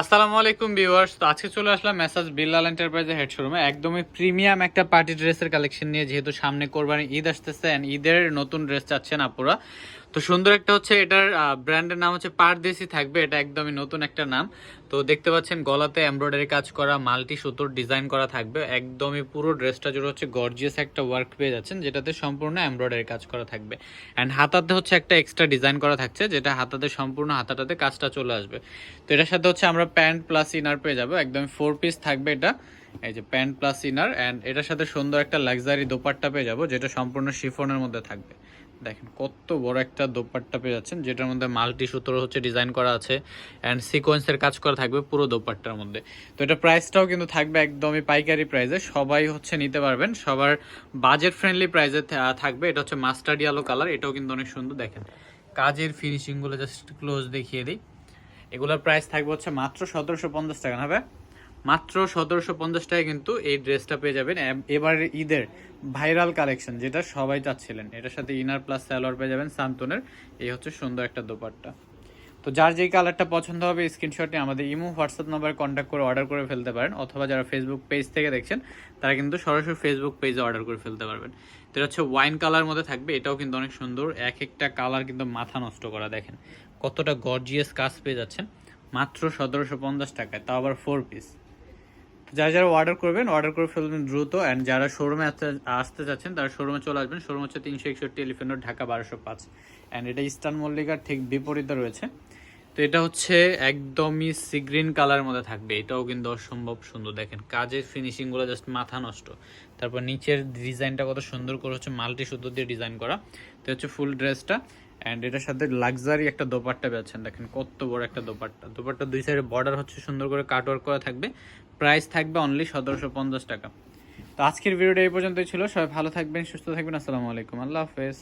আসসালামু আলাইকুম ভিউয়ার্স। তো আজকে চলে আসলাম মেসাজ বিল্লাল এন্টারপ্রাইজের হেড শোরুমে। একদমই প্রিমিয়াম একটা পার্টি ড্রেসের কালেকশন নিয়ে যেহেতু সামনে কোরবানি ঈদ আসতেছে অ্যান্ড ঈদের নতুন ড্রেস চাচ্ছেন আপুরা। তো সুন্দর একটা হচ্ছে এটার ব্র্যান্ডের নাম হচ্ছে পারদেশি থাকবে, এটা একদমই নতুন একটা নাম। তো দেখতে পাচ্ছেন গলাতে এমব্রয়ডারি কাজ করা, মাল্টি সুতোর ডিজাইন করা থাকবে, একদমই পুরো ড্রেসটা জুড়ে হচ্ছে গর্জিয়াস একটা ওয়ার্ক পেয়ে যাচ্ছেন, যেটাতে সম্পূর্ণ এমব্রয়ডারি কাজ করা থাকবে। অ্যান্ড হাতাতে হচ্ছে একটা এক্সট্রা ডিজাইন করা থাকছে, যেটা হাতাতে সম্পূর্ণ হাতাটাতে কাজটা চলে আসবে। তো এটার সাথে হচ্ছে আমরা প্যান্ট প্লাস ইনার পেয়ে যাব একদম ফোর পিস থাকবে এটা। এই যে প্যান্ট প্লাস ইনার অ্যান্ড এটার সাথে সুন্দর একটা লাক্সারি দোপাট্টা পেয়ে যাব, যেটা সম্পূর্ণ শিফনের মধ্যে থাকবে। দেখেন, কত বড় একটা দোপাট্টা পেয়ে যাচ্ছেন, যেটার মধ্যে মাল্টি সুতোর হচ্ছে ডিজাইন করা আছে অ্যান্ড সিকোয়েন্সের কাজ করা থাকবে পুরো দোপাট্টার মধ্যে। তো এটা প্রাইসটাও কিন্তু থাকবে একদমই পাইকারি প্রাইসে সবাই হচ্ছে নিতে পারবেন, সবার বাজেট ফ্রেন্ডলি প্রাইসে থাকবে, এটা হচ্ছে মাস্টার্ড ইয়ালো কালার এটাও কিন্তু অনেক সুন্দর, দেখেন। কাজের ফিনিশিংগুলো জাস্ট ক্লোজ দেখিয়ে দিই। এগুলোর প্রাইস থাকবে হচ্ছে মাত্র সতেরোশো পঞ্চাশ টাকা হবে মাত্র সতেরোশো পঞ্চাশ টাকায় কিন্তু এই ড্রেসটা পেয়ে যাবেন। এব- এবারে ঈদের ভাইরাল কালেকশন যেটা সবাই চাচ্ছিলেন। এটার সাথে ইনার প্লাস স্যালোয়ার পেয়ে যাবেন সান্তনের এই হচ্ছে সুন্দর একটা দোপাট্টা। তো যার যেই কালারটা পছন্দ হবে স্ক্রিনশটে আমাদের ইমো, হোয়াটসঅ্যাপ নাম্বার কন্ট্যাক্ট করে অর্ডার করে ফেলতে পারেন। অথবা যারা ফেসবুক পেজ থেকে দেখছেন, তারা কিন্তু সরাসরি ফেসবুক পেজে অর্ডার করে ফেলতে পারবেন। তো এটা হচ্ছে ওয়াইন কালার মধ্যে থাকবে। এটাও কিন্তু অনেক সুন্দর। এক একটা কালার কিন্তু মাথা নষ্ট করা, দেখেন। কতটা গর্জিয়াস কাজ পেয়ে যাচ্ছেন। মাত্র সতেরোশো পঞ্চাশ টাকায়, তাও আবার ফোর পিস যারা যারা অর্ডার করবেন অর্ডার করে ফেলবেন দ্রুত। অ্যান্ড যারা শোরুমে আসতে আসতে চাচ্ছেন তারা শোরুমে চলে আসবেন। শোরুম হচ্ছে তিনশো একষট্টি এলিফেন্ট ঢাকা বারোশো পাঁচ। অ্যান্ড এটা ইস্টার্ন মল্লিকার ঠিক বিপরীতে রয়েছে। তো এটা হচ্ছে একদমই সি গ্রিন কালার মধ্যে থাকবে। এটাও কিন্তু অসম্ভব সুন্দর। দেখেন, কাজের ফিনিশিংগুলো জাস্ট মাথা নষ্ট। তারপর নিচের ডিজাইনটা কত সুন্দর করে হচ্ছে মাল্টি সুতো দিয়ে ডিজাইন করা। তো হচ্ছে ফুল ড্রেসটা অ্যান্ড এটার সাথে লাক্সারি একটা দোপাট্টা পেয়েছেন দেখেন কত বড় একটা দোপাট্টা। দোপাট্টা দুই সাইডে বর্ডার হচ্ছে, সুন্দর করে কাটওয়ার করা থাকবে। প্রাইস থাকবে অনলি সতেরোশো পঞ্চাশ টাকা। তো আজকের ভিডিওটা এই পর্যন্তই ছিল। সবাই ভালো থাকবেন, সুস্থ থাকবেন। আসসালামু আলাইকুম। আল্লাহ হাফেজ।